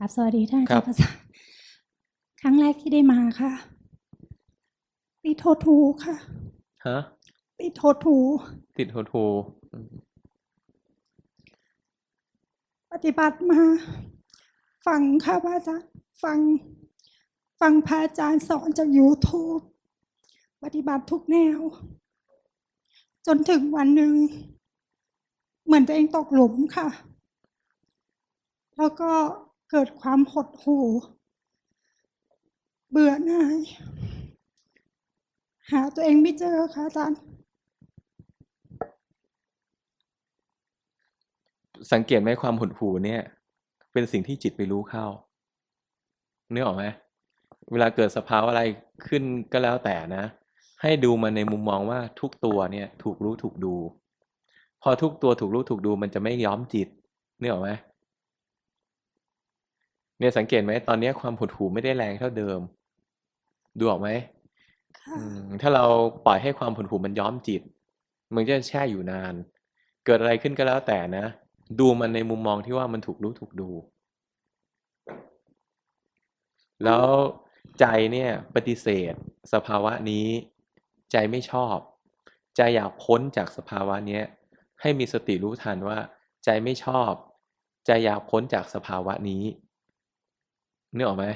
กับสวัสดีท่านอาครัจารบย์ประสานครั้งแรกที่ได้มาค่ะติดโททูค่ะฮะติดโททู ติดโททูอืมปฏิบัติมา ฟังค่ะพระอาจารย์ฟัง ฟังพระอาจารย์สอนจาก YouTube ปฏิบัติทุกแนว จนถึงวันหนึ่ง เหมือนตัวเองตกหลุมค่ะ แล้วก็ เกิดความหดหู่ เบื่อหน่าย หาตัวเองไม่เจอค่ะอาจารย์ สังเกตไหมความหดหู่เนี่ย เป็นสิ่งที่จิตไปรู้เข้าเนึกออกไหมเวลาเกิดสภาวะอะไรขึ้นก็แล้วแต่นะ ให้ดูมันในมุมมองว่าทุกตัวเนี่ย ถูกรู้ถูกดู พอทุกตัวถูกรู้ถูกดูมันจะไม่ย้อมจิตเนึกออกไหม เนี่ยสังเกตไหมตอนนี้ความหดหู่ไม่ได้แรงเท่าเดิม ดูออกไหมค่ะอืมถ้าเราปล่อยให้ความหดหู่มันย้อมจิต มันจะแช่อยู่นาน เกิดอะไรขึ้นก็แล้วแต่นะ ดูมันในมุมมองที่ว่ามันถูกรู้ถูกดู แล้วใจเนี่ยปฏิเสธ สภาวะนี้ ใจไม่ชอบ ใจอยากพ้นจากสภาวะเนี้ยให้มีสติรู้ทันว่า ใจไม่ชอบ ใจอยากพ้นจากสภาวะนี้ นึกออกไหม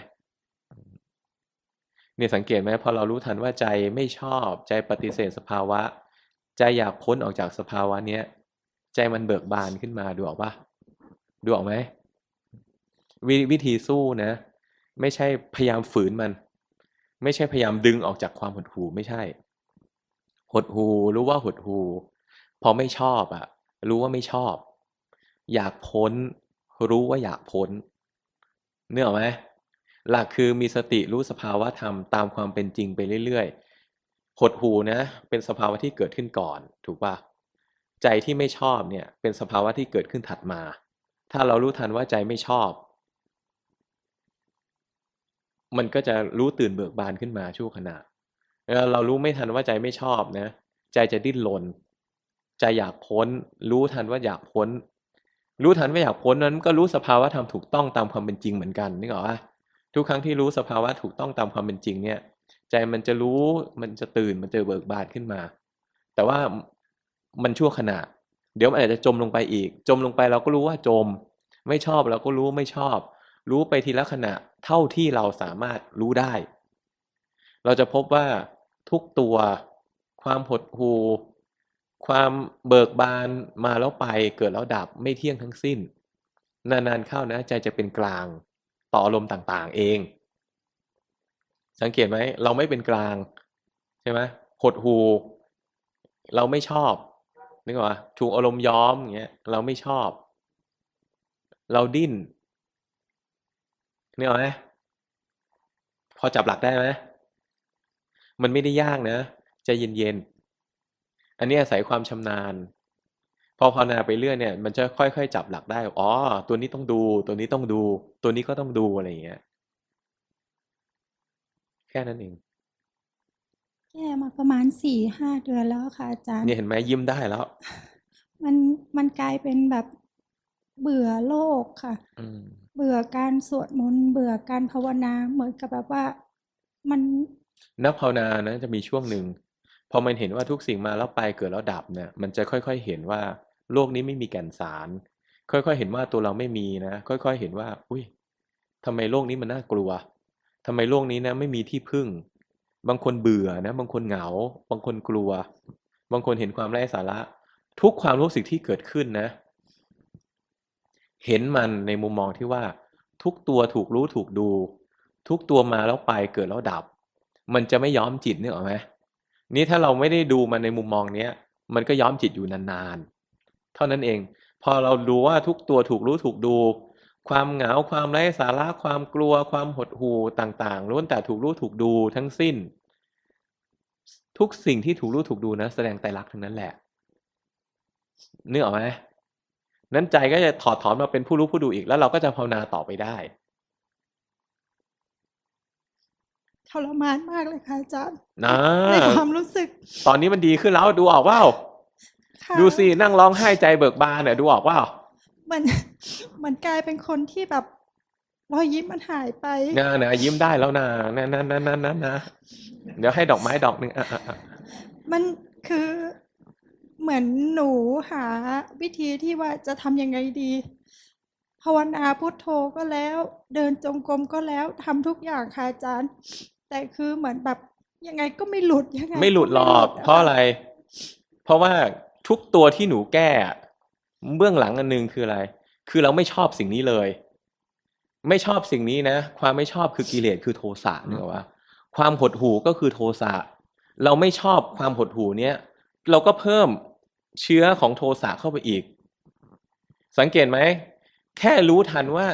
เนี่ยสังเกตไหมพอเรารู้ทันว่าใจไม่ชอบใจปฏิเสธสภาวะ ใจอยากพ้นออกจากสภาวะเนี้ยใจมันเบิกบานขึ้นมาดูออกปะดูออกไหมววิธีสู้นะ ไม่ใช่พยายามฝืนมัน ไม่ใช่พยายามดึงออกจากความหดหู่ไม่ใช่ หดหู่รู้ว่าหดหู่พอไม่ชอบอะรู้ว่าไม่ชอบ อยากพ้น รู้ว่าอยากพ้นเนื้ออกไหม หลักคือมีสติรู้สภาวะธรรมตามความเป็นจริงไปเรื่อยๆ หดหูนะ เป็นสภาวะที่เกิดขึ้นก่อน ถูกปะใจที่ไม่ชอบเนี่ย เป็นสภาวะที่เกิดขึ้นถัดมา ถ้าเรารู้ทันว่าใจไม่ชอบ มันก็จะรู้ตื่นเบิกบานขึ้นมาชั่วขณะแล้วเรารู้ไม่ทันว่าใจไม่ชอบนะ ใจจะดิ้นรนใจอยากพ้น รู้ทันว่าอยากพ้น รู้ทันว่าอยากพ้นนั้นก็รู้สภาวะธรรมถูกต้องตามความเป็นจริงเหมือนกันนึกออกปะ ทุกครั้งที่รู้สภาวะถูกต้องตามความเป็นจริงเนี่ย ใจมันจะรู้มันจะตื่นมันจะเบิกบานขึ้นมา แต่ว่ามันชั่วขณะ เดี๋ยวมันอาจจะจมลงไปอีก จมลงไปเราก็รู้ว่าจม ไม่ชอบเราก็รู้ไม่ชอบ รู้ไปทีละขณะเท่าที่เราสามารถรู้ได้ เราจะพบว่าทุกตัว ความหดหู่ความเบิกบานมาแล้วไปเกิดแล้วดับไม่เที่ยงทั้งสิ้น นานๆเข้านะใจจะเป็นกลาง ต่ออารมณ์ต่างๆ เอง สังเกตไหมเราไม่เป็นกลางใช่ไหมหดหูเราไม่ชอบนึกออกปะถูกอารมณ์ย้อมอย่างเงี้ยเราไม่ชอบ เราดิ้นนึกออกไหมพอจับหลักได้ไหมมันไม่ได้ยากนะใจเย็นๆอันนี้อาศัยความชำนาญ พอภาวนาไปเรื่อยเนี่ย มันจะค่อยๆ จับหลักได้ อ๋อ ตัวนี้ต้องดู ตัวนี้ต้องดู ตัวนี้ก็ต้องดูอะไรอย่างเงี้ย แค่นั้นเอง แก้มาประมาณสี่ห้าเดือนแล้วค่ะอาจารย์ เนี่ยเห็นไหมยิ้มได้แล้ว มันมันกลายเป็นแบบเบื่อโลกค่ะ อืม เบื่อการสวดมนต์เบื่อการภาวนาเหมือนกับแบบว่ามัน นักภาวนานะจะมีช่วงหนึ่ง พอมันเห็นว่าทุกสิ่งมาแล้วไปเกิดแล้วดับเนี่ย มันจะค่อยๆเห็นว่าโลกนี้ไม่มีแก่นสาร ค่อยๆเห็นว่าตัวเราไม่มีนะ ค่อยๆเห็นว่า อุ้ยทำไมโลกนี้มันน่ากลัวทำไมโลกนี้นะไม่มีที่พึ่ง บางคนเบื่อนะ บางคนเหงา บางคนกลัว บางคนเห็นความไร้สาระ ทุกความรู้สึกที่เกิดขึ้นนะ เห็นมันในมุมมองที่ว่า ทุกตัวถูกรู้ถูกดู ทุกตัวมาแล้วไปเกิดแล้วดับ มันจะไม่ย้อมจิตเนี่ยหรอไหม นี่ถ้าเราไม่ได้ดูมันในมุมมองเนี้ย มันก็ย้อมจิตอยู่นานๆ เท่านั้นเอง พอเราดูว่าทุกตัวถูกรู้ถูกดู ความเหงาความไร้สาระความกลัวความหดหู่ต่างๆล้วนแต่ถูกรู้ถูกดูทั้งสิ้น ทุกสิ่งที่ถูกรู้ถูกดูนะ แสดงไตรลักษณ์ทั้งนั้นแหละนึกออกไหมนั้นใจก็จะถอดถอนมาเป็นผู้รู้ผู้ดูอีกแล้วเราก็จะภาวนาต่อไปได้ ทรมานมากเลยค่ะอาจารย์นะในความรู้สึก ตอนนี้มันดีขึ้นแล้วดูออกเปล่าค่ะดูสินั่งร้องไห้ใจเบิกบานเนี่ยดูออกเปล่ามันมันกลายเป็นคนที่แบบรอยยิ้มมันหายไปนะนะยิ้มได้แล้วนะนะนะนะนะนะนะเดี๋ยวให้ดอกไม้ดอกหนึ่งอะอะอะมันคือเหมือนหนูหาวิธีที่ว่าจะทำยังไงดีภาวนาพุทโธก็แล้ว เดินจงกรมก็แล้วทำทุกอย่างค่ะอาจารย์ แต่คือเหมือนแบบยังไงก็ไม่หลุดยังไงไม่หลุดหรอกก็ม่เพราะอะไร เพราะว่าทุกตัวที่หนูแก้อะเบื้องหลังอันหนึงคืออะไร คือเราไม่ชอบสิ่งนี้เลย ไม่ชอบสิ่งนี้นะ ความไม่ชอบคือกิเลสคือโทสะนึกออกปะความหดหู่ก็คือโทสะเราไม่ชอบความหดหู่เนี้ยเราก็เพิ่มเชื้อของโทสะเข้าไปอีก สังเกตไหม แค่รู้ทันว่า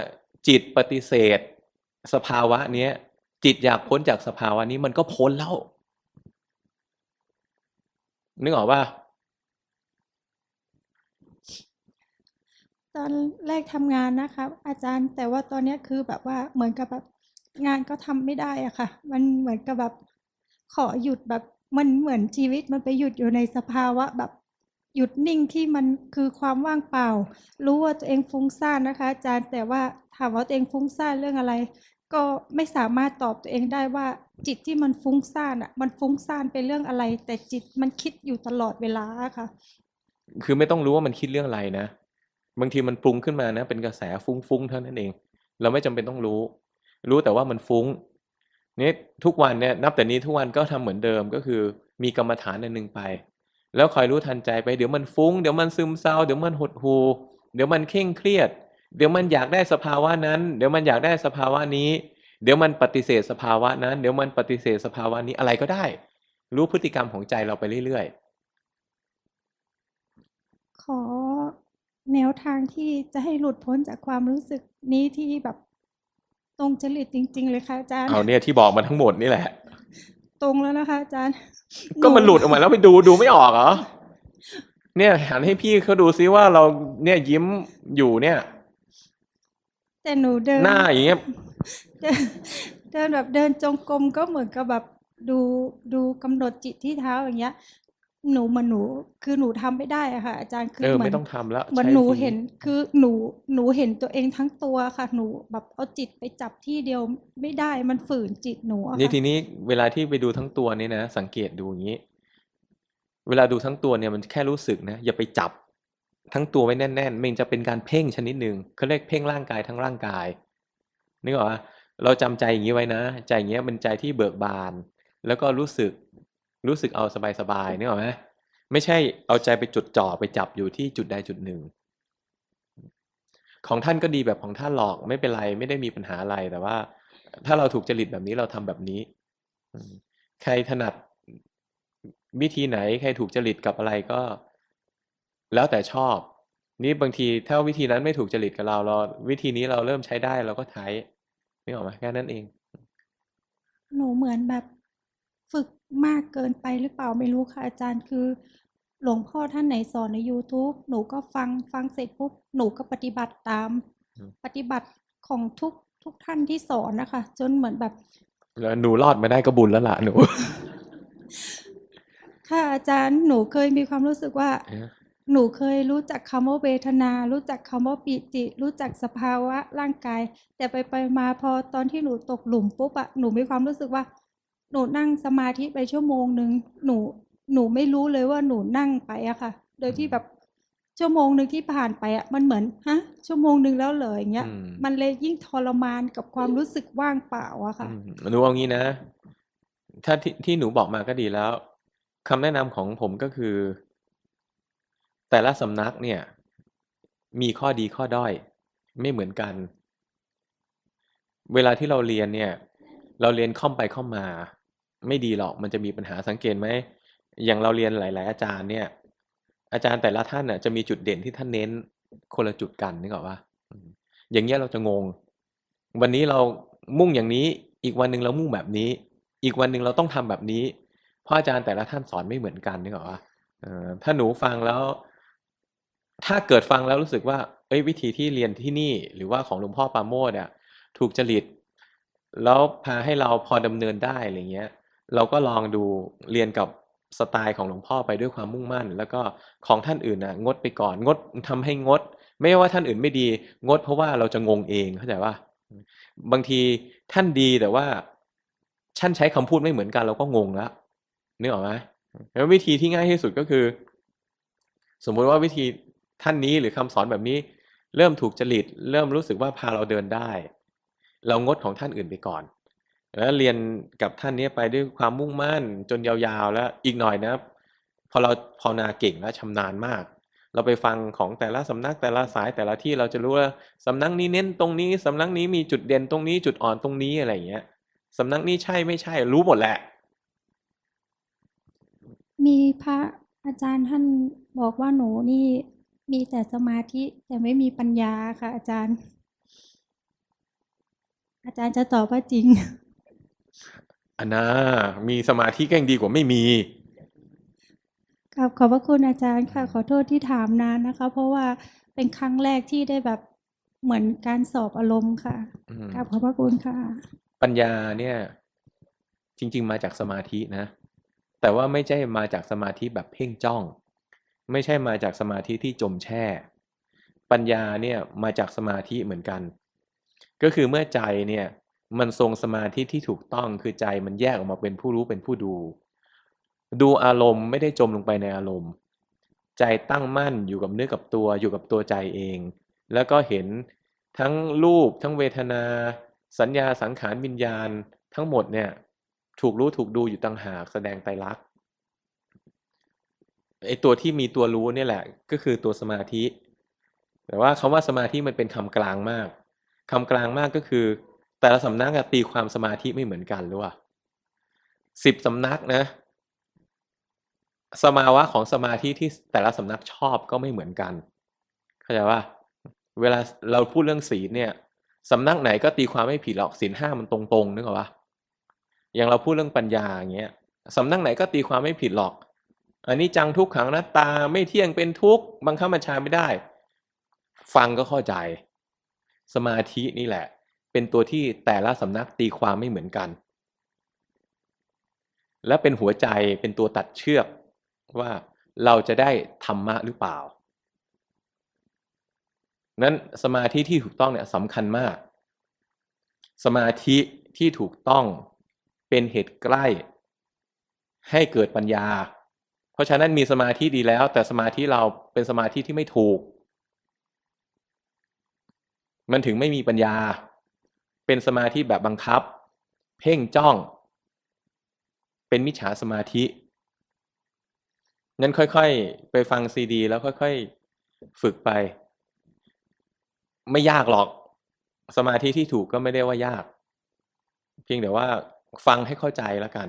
จิตปฏิเสธ สภาวะเนี้ย จิตอยากพ้นจากสภาวะนี้มันก็พ้นแล้ว นึกออกป่ะตอนแรกทำงานนะครับอาจารย์แต่ว่าตอนเนี้ยคือแบบว่าเหมือนกับแบบงานก็ทำไม่ได้อะค่ะ มันเหมือนกับแบบขอหยุดแบบมันเหมือนชีวิตมันไปหยุดอยู่ในสภาวะแบบหยุดนิ่งที่มันคือความว่างเปล่า รู้ว่าตัวเองฟุ้งซ่านนะคะ อาจารย์แต่ว่าถามว่าตัวเองฟุ้งซ่านเรื่องอะไร ก็ไม่สามารถตอบตัวเองได้ว่าจิตที่มันฟุ้งซ่านอะ มันฟุ้งซ่านเป็นเรื่องอะไร แต่จิตมันคิดอยู่ตลอดเวลาค่ะ คือไม่ต้องรู้ว่ามันคิดเรื่องอะไรนะ บางทีมันปรุงขึ้นมานะ เป็นกระแสฟุ้งๆเท่านั้นเอง เราไม่จำเป็นต้องรู้ รู้แต่ว่ามันฟุ้งนี่ทุกวันเนี่ยนับแต่นี้ทุกวันก็ทำเหมือนเดิมก็คือมีกรรมฐานอันหนึ่งไป แล้วคอยรู้ทันใจไปเดี๋ยวมันฟุ้ง เดี๋ยวมันซึมเศร้า เดี๋ยวมันหดหู่เดี๋ยวมันเคร่งเครียด เดี๋ยวมันอยากได้สภาวะนั้น เดี๋ยวมันอยากได้สภาวะนี้ เดี๋ยวมันปฏิเสธสภาวะนั้น เดี๋ยวมันปฏิเสธสภาวะนี้อะไรก็ได้ รู้พฤติกรรมของใจเราไปเรื่อยๆ ขอแนวทางที่จะให้หลุดพ้นจากความรู้สึกนี้ที่แบบตรงจริตจริง ๆ เลยค่ะอาจารย์เอาเนี่ยที่บอกมาทั้งหมดนี่แหละ ตรงแล้วนะคะอาจารย์ ก็มันหลุดออกมาแล้วไปดูดูไม่ออกเหรอเนี่ยหันให้พี่เขาดูซิว่าเราเนี่ยยิ้มอยู่เนี่ย แต่หนูเดินหน้าอย่างเงี้ยเดินเดินแบบเดินจงกรมก็เหมือนกับแบบดูดูกำหนดจิตที่เท้าอย่างเงี้ย หนูเหมือนหนูคือหนูทำไม่ได้อะค่ะ อาจารย์คือเออเหมืไม่อนต้องทำแล้วเหมือนใช้หนูวิธีเห็นคือหนูหนูเห็นตัวเองทั้งตัวค่ะ หนูแบบเอาจิตไปจับที่เดียวไม่ได้มันฝืนจิตหนูอะนี่ค่ะทีนี้เวลาที่ไปดูทั้งตัวนี่นะสังเกตดูอย่างนี้ เวลาดูทั้งตัวเนี่ยมันแค่รู้สึกนะอย่าไปจับ ทั้งตัวไว้แน่นๆมันจะเป็นการเพ่งชนิดหนึ่งเขาเรียกเพ่งร่างกายทั้งร่างกายนึกออกปะเราจำใจอย่างนี้ไว้นะ ใจอย่างเงี้ยเป็นใจที่เบิกบาน แล้วก็รู้สึกรู้สึกเอาสบายๆนึกออกไหมไม่ใช่เอาใจไปจุดจ่อไปจับอยู่ที่จุดใดจุดหนึ่ง ของท่านก็ดีแบบของท่านหรอกไม่เป็นไรไม่ได้มีปัญหาอะไรแต่ว่า ถ้าเราถูกจริตแบบนี้เราทำแบบนี้ ใครถนัดวิธีไหนใครถูกจริตกับอะไรก็ แล้วแต่ชอบ นี่บางทีถ้าวิธีนั้นไม่ถูกจริตกับเราเรา วิธีนี้เราเริ่มใช้ได้เราก็ใช้ไม่ออกไหมแค่นั้นเอง หนูเหมือนแบบฝึกมากเกินไปหรือเปล่าไม่รู้ค่ะอาจารย์คือ หลวงพ่อท่านไหนสอนใน YouTube หนูก็ฟังฟังเสร็จปุ๊บหนูก็ปฏิบัติตามอืมปฏิบัติของทุกทุกท่านที่สอนนะคะ จนเหมือนแบบแล้วหนูรอดมาได้ก็บุญแล้วล่ะหนู ค่ะอาจารย์หนูเคยมีความรู้สึกว่า หนูเคยรู้จักคำว่าเวทนา รู้จักคำว่าปิติ รู้จักสภาวะร่างกาย แต่ไปไปมาพอตอนที่หนูตกหลุมปุ๊บอะหนูมีความรู้สึกว่า หนูนั่งสมาธิไปชั่วโมงหนึ่งหนูหนูไม่รู้เลยว่าหนูนั่งไปอะค่ะ โดยที่แบบชั่วโมงหนึ่งที่ผ่านไปอะมันเหมือนฮะชั่วโมงหนึ่งแล้วเหรออย่างเงี้ยอืมมันเลยยิ่งทรมานกับความรู้สึกว่างเปล่าอะค่ะอืมหนูเอางี้นะ ถ้าที่ที่หนูบอกมาก็ดีแล้วคำแนะนำของผมก็คือ แต่ละสำนักเนี่ย มีข้อดีข้อด้อย ไม่เหมือนกัน เวลาที่เราเรียนเนี่ย เราเรียนค่อมไปค่อมมา ไม่ดีหรอกมันจะมีปัญหาสังเกตไหมอย่างเราเรียนหลาย ๆ อาจารย์เนี่ย อาจารย์แต่ละท่านน่ะจะมีจุดเด่นที่ท่านเน้นคนละจุดกันนึกออกปะอย่างเงี้ยเราจะงง วันนี้เรามุ่งอย่างนี้ อีกวันหนึ่งเรามุ่งแบบนี้ อีกวันหนึ่งเราต้องทำแบบนี้ เพราะอาจารย์แต่ละท่านสอนไม่เหมือนกันนึกออกปะถ้าหนูฟังแล้ว ถ้าเกิดฟังแล้วรู้สึกว่าเอ้ยวิธีที่เรียนที่นี่ หรือว่าของหลวงพ่อปาโมทเนี่ยถูกจริต แล้วพาให้เราพอดำเนินได้อะไรเงี้ย เราก็ลองดูเรียนกับสไตล์ของหลวงพ่อไปด้วยความมุ่งมั่น แล้วก็ของท่านอื่นนะงดไปก่อนงดทำให้งด ไม่ว่าท่านอื่นไม่ดี งดเพราะว่าเราจะงงเองเข้าใจว่าบางทีท่านดีแต่ว่าท่านใช้คำพูดไม่เหมือนกันเราก็งงแล้วนึกออกไหมแล้ววิธีที่ง่ายที่สุดก็คือ สมมุติว่าวิธี ท่านนี้หรือคำสอนแบบนี้ เริ่มถูกจริต เริ่มรู้สึกว่าพาเราเดินได้ เรางดของท่านอื่นไปก่อน แล้วเรียนกับท่านนี้ไปด้วยความมุ่งมั่นจนยาวๆ แล้วอีกหน่อยนะพอเราภาวนาเก่งและชำนาญมาก เราไปฟังของแต่ละสำนักแต่ละสายแต่ละที่เราจะรู้ว่าสำนักนี้เน้นตรงนี้สำนักนี้มีจุดเด่นตรงนี้จุดอ่อนตรงนี้อะไรอย่างเงี้ยสำนักนี้ใช่ไม่ใช่รู้หมดแหละ มีพระอาจารย์ท่านบอกว่าหนูนี่ มีแต่สมาธิแต่ไม่มีปัญญาค่ะอาจารย์ อาจารย์จะตอบว่าจริงอันน่ามีสมาธิก็ยังดีกว่าไม่มีครับขอบพระคุณอาจารย์ค่ะ ขอโทษที่ถามนานนะคะ เพราะว่าเป็นครั้งแรกที่ได้แบบเหมือนการสอบอารมณ์ค่ะอืมครับขอบพระคุณค่ะ ปัญญาเนี่ย จริง ๆ มาจากสมาธินะ แต่ว่าไม่ใช่มาจากสมาธิแบบเพ่งจ้อง ไม่ใช่มาจากสมาธิที่จมแช่ ปัญญาเนี่ยมาจากสมาธิเหมือนกัน ก็คือเมื่อใจเนี่ยมันทรงสมาธิที่ถูกต้องคือใจมันแยกออกมาเป็นผู้รู้เป็นผู้ดู ดูอารมณ์ไม่ได้จมลงไปในอารมณ์ ใจตั้งมั่นอยู่กับเนื้อกับตัวอยู่กับตัวใจเอง แล้วก็เห็นทั้งรูปทั้งเวทนา สัญญาสังขารวิญญาณทั้งหมดเนี่ยถูกรู้ถูกดูอยู่ต่างหากแสดงไตรลักษณ์ ไอตัวที่มีตัวรู้เนี่ยแหละ ก็คือตัวสมาธิ แต่ว่าคำว่าสมาธิมันเป็นคำกลางมากคำกลางมากก็คือ แต่ละสำนักตีความสมาธิไม่เหมือนกันหรือว่าสิบสำนักนะ สมาวะของสมาธิที่แต่ละสำนักชอบก็ไม่เหมือนกัน เข้าใจว่าเวลาเราพูดเรื่องศีลเนี่ยสำนักไหนก็ตีความไม่ผิดหรอกศีลห้ามันตรงๆนึกออกปะอย่างเราพูดเรื่องปัญญาอย่างเงี้ยสำนักไหนก็ตีความไม่ผิดหรอก อันนี้จังทุกขังน้าตาไม่เที่ยงเป็นทุกข์บังคับบัญชาไม่ได้ ฟังก็เข้าใจ สมาธินี่แหละ เป็นตัวที่แต่ละสำนักตีความไม่เหมือนกัน และเป็นหัวใจเป็นตัวตัดเชือกว่าเราจะได้ธรรมะหรือเปล่า นั้นสมาธิที่ถูกต้องเนี่ยสำคัญมาก สมาธิที่ถูกต้องเป็นเหตุใกล้ ให้เกิดปัญญา เพราะฉะนั้นมีสมาธิดีแล้ว แต่สมาธิเราเป็นสมาธิที่ไม่ถูก มันถึงไม่มีปัญญา เป็นสมาธิแบบบังคับ เพ่งจ้อง เป็นมิจฉาสมาธิงั้นค่อยๆ ไปฟังซีดี แล้วค่อยๆ ฝึกไป ไม่ยากหรอก สมาธิที่ถูกก็ไม่ได้ว่ายาก เพียงแต่ว่าฟังให้เข้าใจแล้วกัน